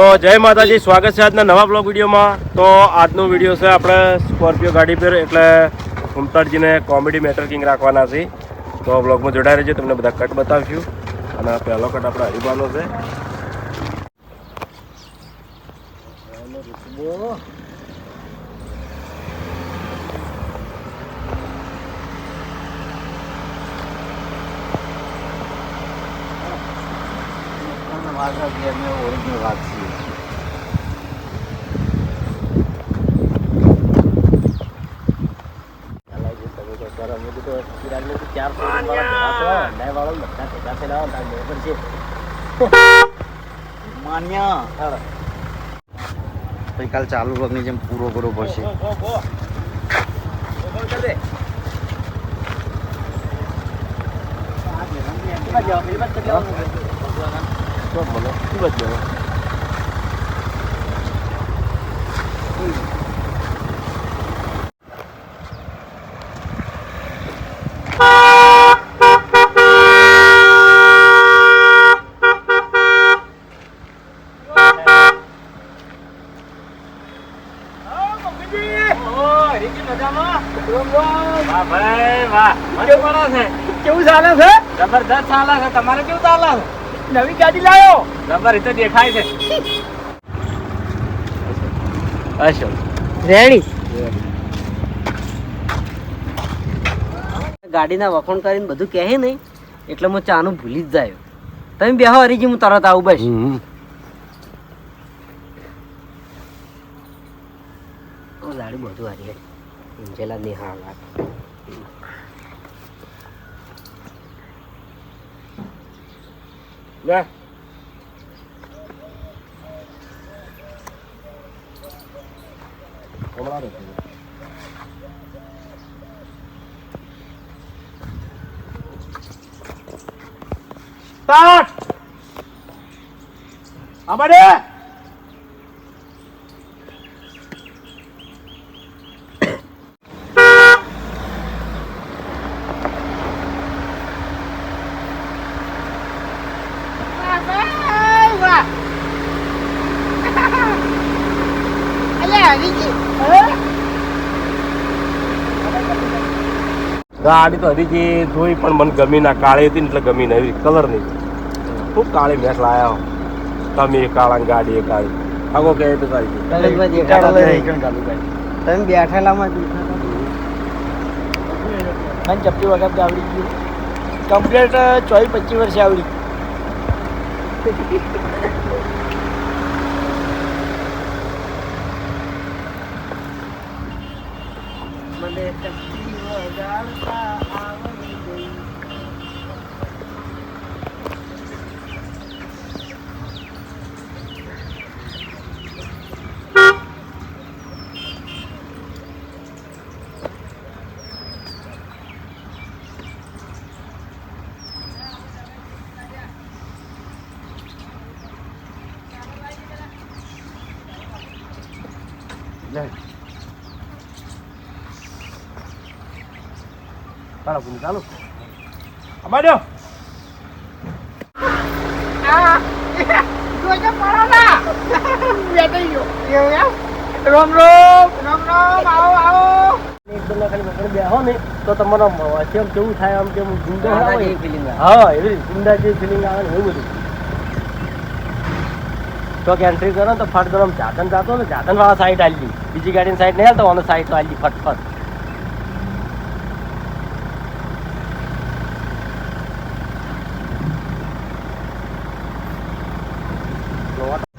તો જય માતાજી, સ્વાગત છે આજના નવા બ્લોગ વિડીયોમાં. તો આજનો વીડિયો છે આપણે સ્કોર્પિયો ગાડી પર, એટલે ઉમતાડજીને કોમેડી મેટર કિંગ રાખવાના છે. તો બ્લોગમાં જોડાઈ રહેજો, તમને બધા કટ બતાવશું. અને પહેલો કટ આપણે હરિબાનો છે. માન્ય કાલ ચાલુ રોગની જેમ પૂરો કરવો પડશે. તો મને ખૂબ જ ગમ્યો. વાહ ભાઈ વાહ કેવું પડે છે કેવું ચાલે છે? જબરદસ્ત ચાલે છે. તમારે કેવું ચાલે છે? નવી ગાડી લાવ્યો જબર એ તો દેખાય છે. અશોક રેણી ગાડીના વખોણ કરીને બધું કહે નહીં એટલે હું ચાનું ભૂલી જ જાય. તમે બેહો હરીજી હું તરત આવું બસ. ઓ ગાડી બધું હારી ઇન્જેલા નિહાળ. લે હમણાં નથી. સ્ટાર્ટ ગાડી તો હરીજી જોઈ પણ મને ગમી ના કાળી હતી ને એટલે ગમી નહીં. એવી કલર નહીં. ખૂબ કાળી મેચ લાયા તમે એ કાળા ગાડી એ કાળી આગો કે તો કાળી. તમે બેઠેલામાં મને ચપ્પી વખત આવડી ગયું. કમ્પ્લીટ ચોવીસ પચીસ વર્ષે આવડી ચાલો ભૂમિ ચાલો. અમારે રોમ રોમ રોમ રોમ આવો આવો. એકદમ ખાલી બપોરે બેહો ને તો તમારો કેમ કેવું થાય આમ કેમ ગુંડા આવે. હા એવી ગુંડા જેવી ફિલિંગ આવે ને એવું બધું. તો કે એન્ટ્રી કરો ને તો ફટ જાતન જાતો ને જાતન વાળા સાઈડ આલી બીજી ગાડીની સાઈડ નહીં હાલતો ઓનો સાઈડ તો આલી ફટફટ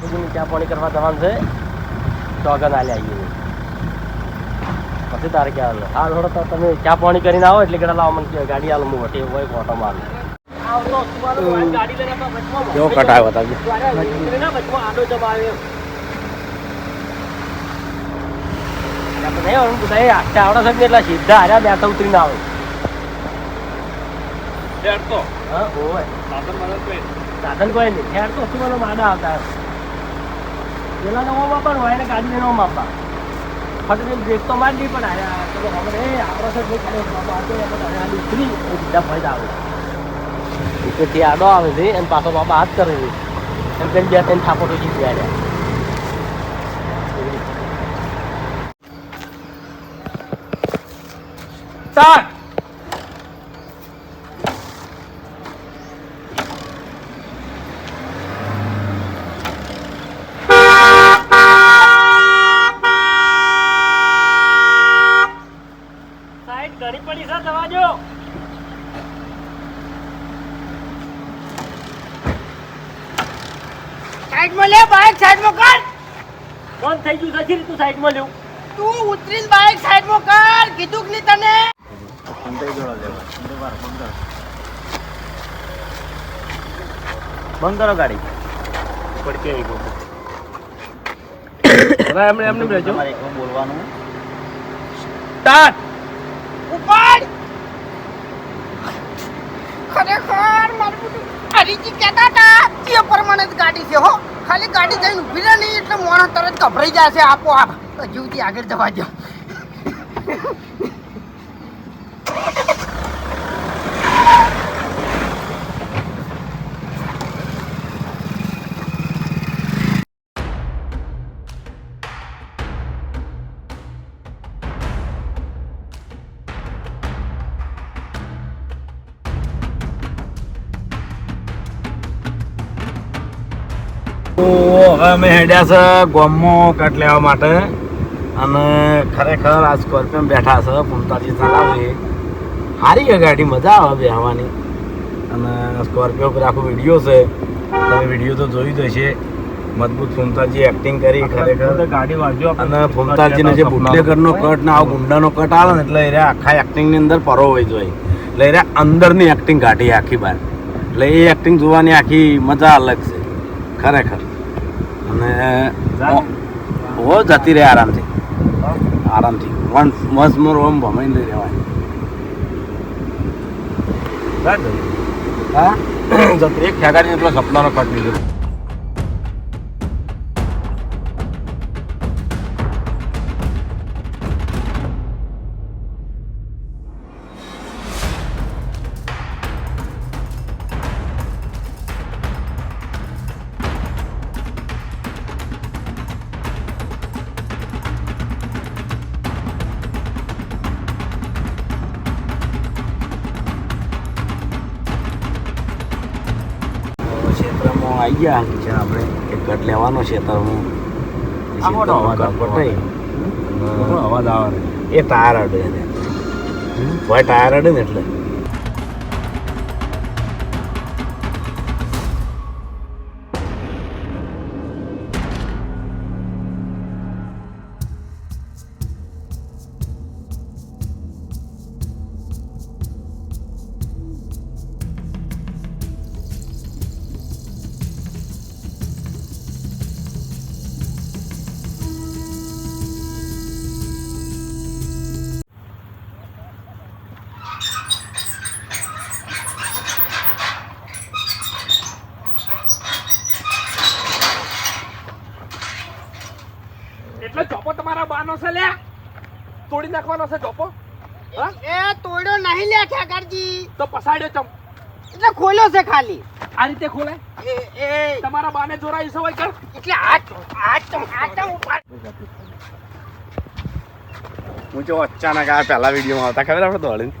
સુધીની ચા પાણી કરવા જવાનું છે. ચોગન આલે આવીએ પછી તારે ક્યાં આવે હાલ થોડો તો તમે ચા પાણી કરીને આવો એટલે કેટલા લાવો મને ગાડી હાલ હું વટી હોય ફોટો મારું. કેવો કટ આવ્યો તાજી? છે એટલે સીધા હાર્યા બેઠા ઉતરીને આવે સાધન કોઈ નહીં. ખેડ તો શું મને માડા આવતા. પેલા ઓમ આપવાનું હોય એને ગાડી લઈને ઓમ ફટને બ્રેક તો મારી પણ આયા ચલો હમણે આપણો સર બ્રેક કરે બાબા આ તો એમ જ હાલી એ સીધા ફરી આવે. ટીકેટથી આડો આવે છે અને પાછો બાપા હાથ કરે છે. એમ કે બે ત્રણ થાપો તો જીતી આવ્યા સ્ટાર્ટ સાઈડ ઘણી પડી છે દવા જો બાઈક સાઈડમાં કર. બંધ થઈ ગયું? સચિન તું સાઈડમાં લેવું તું ઉતરીને બાઇક સાઈડમાં કર. કીધું કે નહીં તને? બંધ કરો ગાડી. પડકે આવી ગયો. હવે એમને એમને રહેજો. તમારે એકલું બોલવાનું. સ્ટાર્ટ! ઉપાડ. ખરેખર મારું બધું હરીજી કહેતા હતા. તે પ્રમાણે જ ગાડી છે હો. ખાલી ગાડી જઈને ઊભી રહે નહીં એટલે મોણસ તરત ગભરાઈ જશે. આપો આપ. હજુથી આગળ જવા દો અમે હેડ્યા છે ગોમમાં કટ લેવા માટે. અને ખરેખર આ સ્કોર્પિયો બેઠા છે પુમતાજી ચલાવે સારી છે ગાડી મજા આવે બેહવાની. અને સ્કોર્પિયો પર આખો વીડિયો છે. તમે વીડિયો તો જોઈ જ હશે. મજબૂત ફૂમતાજી એક્ટિંગ કરી ખરેખર. ગાડી વાંચજો અને ફૂમતાજીને જે બુટલેગરનો કટ ને આવો ગુંડાનો કટ આવે ને એટલે એ આખા એક્ટિંગની અંદર પરો હોય જોઈએ એટલે એ અંદરની એક્ટિંગ કાઢી આખી બાર. એટલે એ એક્ટિંગ જોવાની આખી મજા અલગ છે. ખરેખર. અને હો જતી રહે આરામથી. આરામથી. વન મસ્ત મોર ઓમ ભમાઈને રહેવાય જતી એક ખેગાડી એટલો સપનાનો કટ લીધો. આવી ગયા. છે આપણે એક કટ લેવાનો છે કટ પટાઈ અવાજ આવે એ ટાયર અડે એને. ભાઈ ટાયર અડે ને એટલે. નાખવાનો છે ચોપો? એ તોડ્યો નહીં લે ઠાકરજી. તો પસાડ્યો ચમ. એટલે ખોલ્યો છે ખાલી. આ રીતે ખોલે? એ એ. તમારા બાને જોરાઈ સવાય કર એટલે આ આ ચમ આ ચમ. હું જો અચાનક આ પહેલા વિડીયોમાં આવતા ખબર આપણે દોડીને?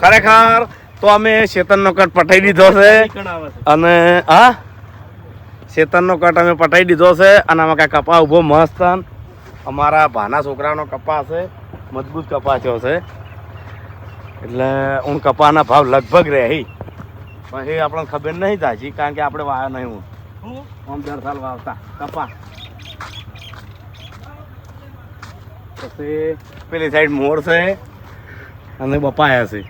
ખરેખર તો અમે શેતનનો કટ પટાઈ દીધો છે. અને હા? શેતનનો કટ અમે પટાઈ દીધો છે. અને આમાં કાંઈ કપા ઊભો મસ્ત અન. અમારા ભાના છોકરાનો કપા છે મજબૂત કપા થયો છે એટલે હું કપાના ભાવ લગભગ રહે. પણ એ આપણને ખબર નહીં તાજી કારણ કે આપણે વાયા નહીં હું? આમ દર સાલ વાવતા કપા. પછી પેલી સાઈડ મોર છે અને બપાયા છે.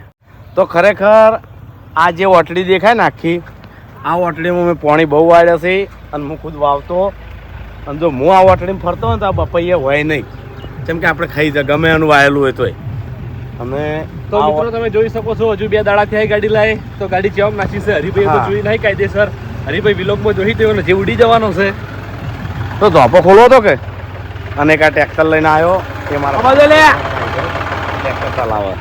તો ખરેખર આ જે ઓટલી દેખાય ને આખી આ ઓટલીમાં મેં પાણી બહુ વાળ્યા છે અને હું ખુદ વાવતો. અને જો હું આ ઓટડીમાં ફરતો હોય ને તો આ બપૈયા હોય નહીં જેમ કે આપણે ખાઈ જાય ગમે એનું વાયેલું હોય તોય અને તો આ મિત્રો તમે જોઈ શકો છો હજુ બે દાડા થયા ગાડી લાય તો ગાડી જેમ નાખી છે હરિભાઈ તો. જોઈ નહીં કાયદેસર હરિભાઈ વિલોગમાં જોઈ તેઓ જે ઉડી જવાનો છે તો ધોપો ખોલો હતો કે અને એક આ ટ્રેક્ટર લઈને આવ્યો એ મારા ટ્રેક્ટર ચલાવે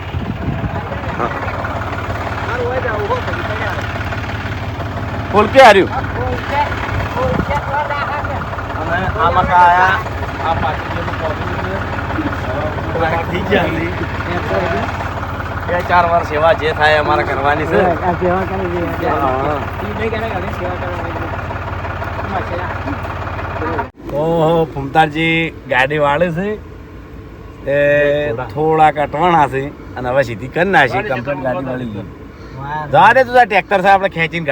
ફૂલ કે હાર્યું અને આમાં મકા આયા આ પાછી બે ચાર વર્ષ સેવા જે થાય અમારે કરવાની છે આ સેવા કરે છે હા. ઈ નહીં કરે ઘરે સેવા કરવાની ઓહો ફૂમતાજી ગાડી વાળે છે એ થોડા કટવાણા છે અને હવે સીધી કરી નાખી કમ્પ્લીટ ગાડી વાળી ગઈ જવા દે તું ટ્રેક્ટર છે આપણે ખેંચીને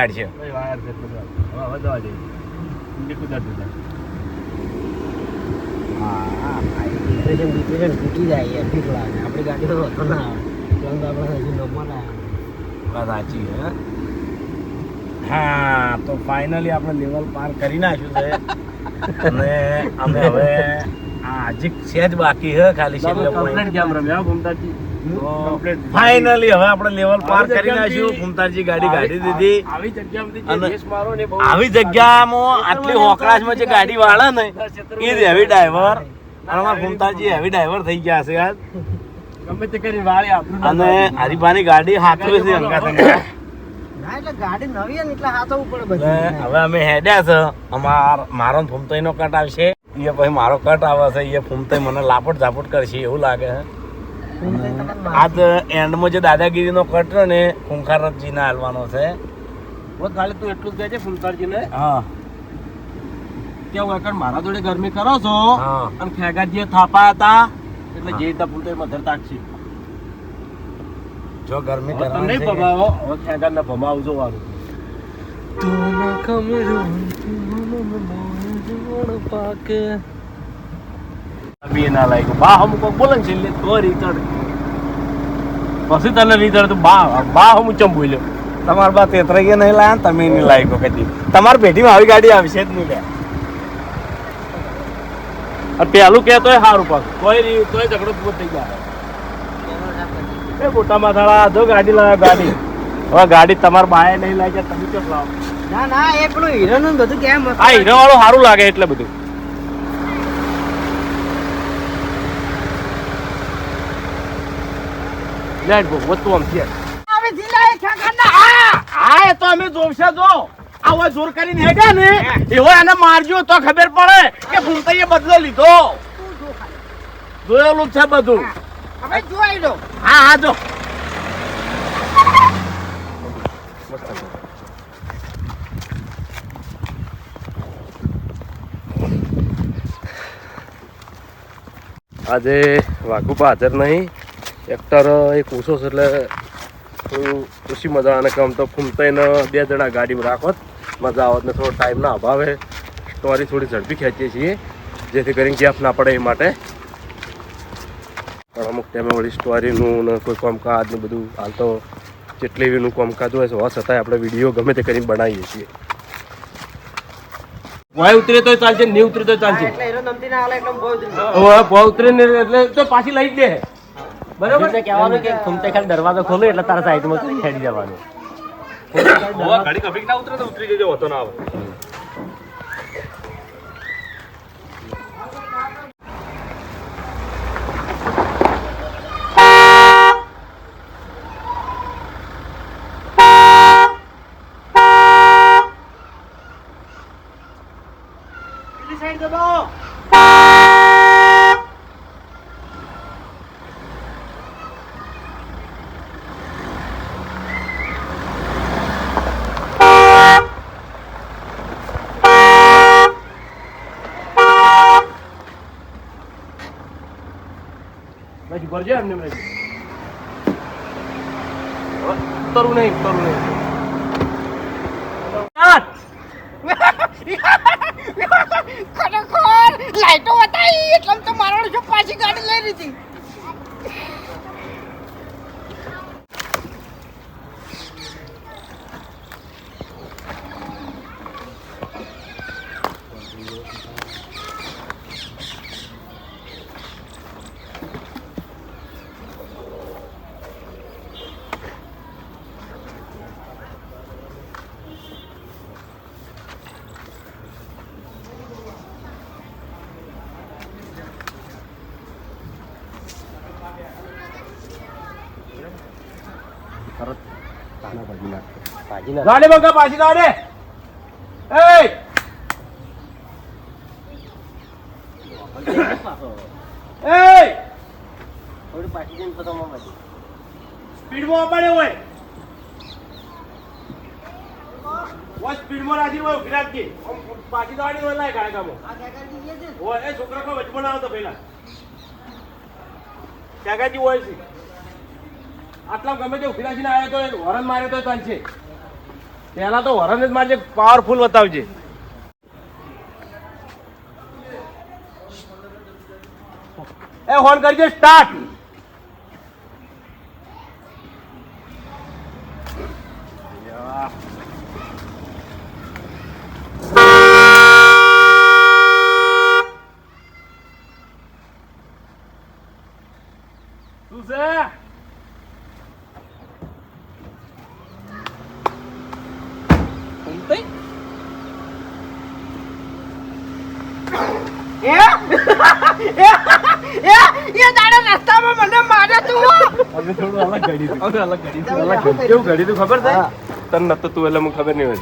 કાઢશે ડિપ્રેશન ડિપ્રેશન તૂટી જાય બીક લાગે આપણી ગાડી તો વધો ના આવે તો આપણે હજી નંબર વાત સાચી હે હા તો ફાઇનલી આપણે લેવલ પાર કરી નાખ્યું છે. અને અમે હવે આ હજી સેજ બાકી છે ખાલી છે point. કેમ રમ્યા ભૂમતાજી ફાઇનલી હવે આપણે લેવલ પાર કરી નાખ્યું. ફૂમતારજી ગાડી કાઢી દીધી. આવી જગ્યામાંથી અને જે રેસ મારો ને બહુ આવી જગ્યામાં આટલી હોકળાશમાં જે ગાડી વાળે ને એ જ હેવી ડ્રાઈવર અને અમારા ફૂમતારજી હેવી ડ્રાઈવર થઈ ગયા છે યાર. ગમે તે કરી વાળી આપણું અને હરીફાની ગાડી હાથવે છે અંકા સંગા હવે અમે હેડ્યા છે. અમાર મારો ફૂમતાઈ નો કટ આવશે. એ પછી મારો કટ આવે છે એ ફૂમતાઈ મને લાપટ ઝાપટ કરશે એવું લાગે છે. આજ એન્ડમાં જે દાદાગીરીનો કટ રહ્યો ને ખૂંખારતજીને હાલવાનો છે બહુ ખાલી તું એટલું જ કહે છે ફૂલતારજીને હા ત્યાં હું એકણ મારા જોડે ગરમી કરો છો હા અને ખેગાજી થાપા હતા એટલે જે રીતે ફૂલતાઈ મધર તાકશી જો ગરમી કરવાની નહીં ભમાવો હવે ખેગાને ભમાવજો વારું બી ના લાગ્યું બા હમ કોક બોલે છે એટલે તો રીતડ પછી તને રીતડ તો બા બા હમ ચમ બોલ્યો? તમારા બા તેતરાઈએ નહીં લાયા તમે નહીં લાગ્યો કદી. તમારી પેઢીમાં આવી ગાડી આવશે જ નહીં લે. પેલું કે તોય સારું પાક કોઈ રી- તોય ઝઘડો પૂરો થઈ જાય. એ મોટા માથાળા જો ગાડી લાવ્યા ગાડી. હવે ગાડી તમારા બાએ નહીં લાગ્યા તમે કેમ લાવો? ના ના એ પેલું હીરો નું બધું કેમ આ હીરો વાળું સારું લાગે એટલે બધું. લેટ ગો વસ્તુ આમ છે. આવી જિલ્લાએ ઠેકાણા. હા હા એ તો અમે જોવશે જો. આવા જોર કરીને હેડ્યા ને એવો એને મારજો તો ખબર પડે કે ફૂમતાઈએ બદલો લીધો. જોયેલું જ છે બધું. હવે જોઈ લો. હા હા જો. આજે વાઘુપા હાજર નહીં. એક્ટર એક ઓછો છે એટલે થોડું ઓછી મજા અને કામ તો ફૂમતાઈને બે જણા ગાડીમાં રાખોત. મજા આવત ને થોડો ટાઈમના અભાવે. સ્ટોરી થોડી ઝડપી ખેંચીએ છીએ. જેથી કરીને ગેપ ના પડે એ માટે. પણ અમુક ટાઈમે વળી સ્ટોરીનું ને કોઈ કામકાજ ને બધું હાલ તો જેટલી એવીનું કામકાજ હોય છે હોવા છતાંય આપણે વીડિયો ગમે તે કરીને બનાવીએ છીએ. વાય ઉતરે તો ચાલશે નહીં ઉતરે તો ચાલશે. એટલે ના ઉતરે ને તો પાછી લઈ જ દે. બરાબર? છે કહેવાનું કે ફૂમતે ખાલી દરવાજો ખોલો એટલે તારા સાઈડમાં કરી હેડી જવાનું. ગાડી કભી ના ઉતરે તો ઉતરી જજો હોતો ના આવે. પછી ભરજો એમને. ઉતરવું નહીં ઉતરવું નહીં તરત તાના ભાજી નાખશે ભાજી નાખ. લાડે બંગા પાછી લાડે એ એ થોડી પાછી જઈને પતાવવા માંડી સ્પીડમાં આપણે હોય. વોચ સ્પીડમાં રાજી હોય ફિરાજ કે પાછી દાડી હોય લાય ગાડા કામો આ કાકા જી. છે હોય છોકરા આટલા ગમે તે ઊભી રાખીને આવ્યો તો વરણ મારે તો ચાલશે પહેલા તો વરણ જ મારજે પાવરફુલ બતાવજે. એ ફોન કરજે સ્ટાર્ટ શું છે એ? એ? એ? દાડે રસ્તામાં મને મારે તું? હવે થોડું અલગ ઘડી તું હવે અલગ ઘડી તું અલગ કેવું ઘડી તું ખબર છે? તને નતો તું એટલે મને ખબર નહીં હોય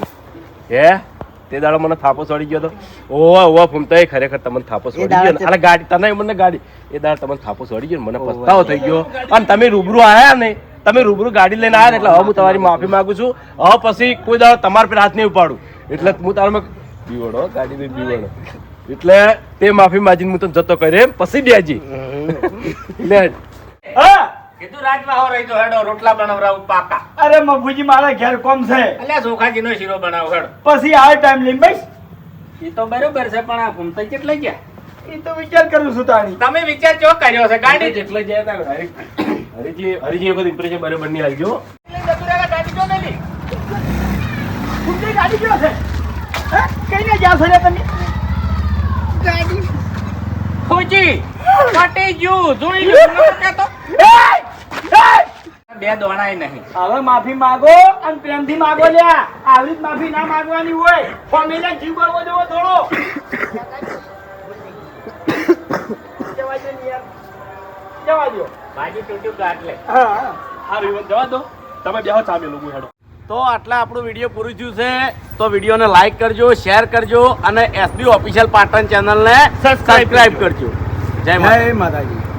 હે? તે દાડો મને થાપો ચડી ગયો તો? ઓવા ઓવા ફૂમતા એ ખરેખર તમને થાપો ચડી ગયો અરે ગાડી તને મને ગાડી. એ દાડો તમને થાપો ચડી ગયો મને પસ્તાવો થઈ ગયો. અને તમે રૂબરૂ આયા ને તમે રૂબરૂ ગાડી લઈને આયા ને એટલે હવે હું તમારી માફી માંગુ છું. હવે પછી કોઈ દાડો તમારા પર હાથ નહીં ઉપાડું. એટલે હું તારો બીવડો ગાડી બી બીવડો. એટલે તે માફી માજીને હું તને જતો કરે એમ. પછી બેજી લે. હા. કીધું આવો રહી તો હેડો રોટલા બનાવરાવું પાકા. અરે મફુજી મારા ઘેર કોમ છે. અલ્યા ચોખાજીનો શીરો બનાવો હેડો. પછી આ ટાઈમ લઈને બસ. એ તો બરોબર છે પણ આ ઘૂમતા કેટલા ગયા? એ તો વિચાર કરું છું તાણી તમે વિચાર ચો કર્યો છે ગાડી જેટલે જાય ત્યાં direct હરીજી હરીજી impression બરોબરની રહેવા ગાડી ક્યાં છે? હે? કઈને જ્યાં રે તમે? ગાડી. ખોજી ફટી ગયું. જોઈ લ્યો નતો બે દોણાય નહીં. હવે માફી માગો અને પ્રેમથી માગો લ્યા. આવી માફી ના માગવાની હોય. ફોમીને જીવ દેવો થોડો. જવા દો યાર. જવા દો ભાજી તૂટ્યું ગાંઠ હા હા. જવા દો. તમે બેહો ચા મેલું હેડો. તો આટલા આપણું વીડિયો પૂરું થયું છે. તો વિડીયોને લાઈક કરજો શેર કરજો અને એસબી ઓફિશિયલ પાટણ ચેનલને સબસ્ક્રાઇબ કરજો. જય માતાજી.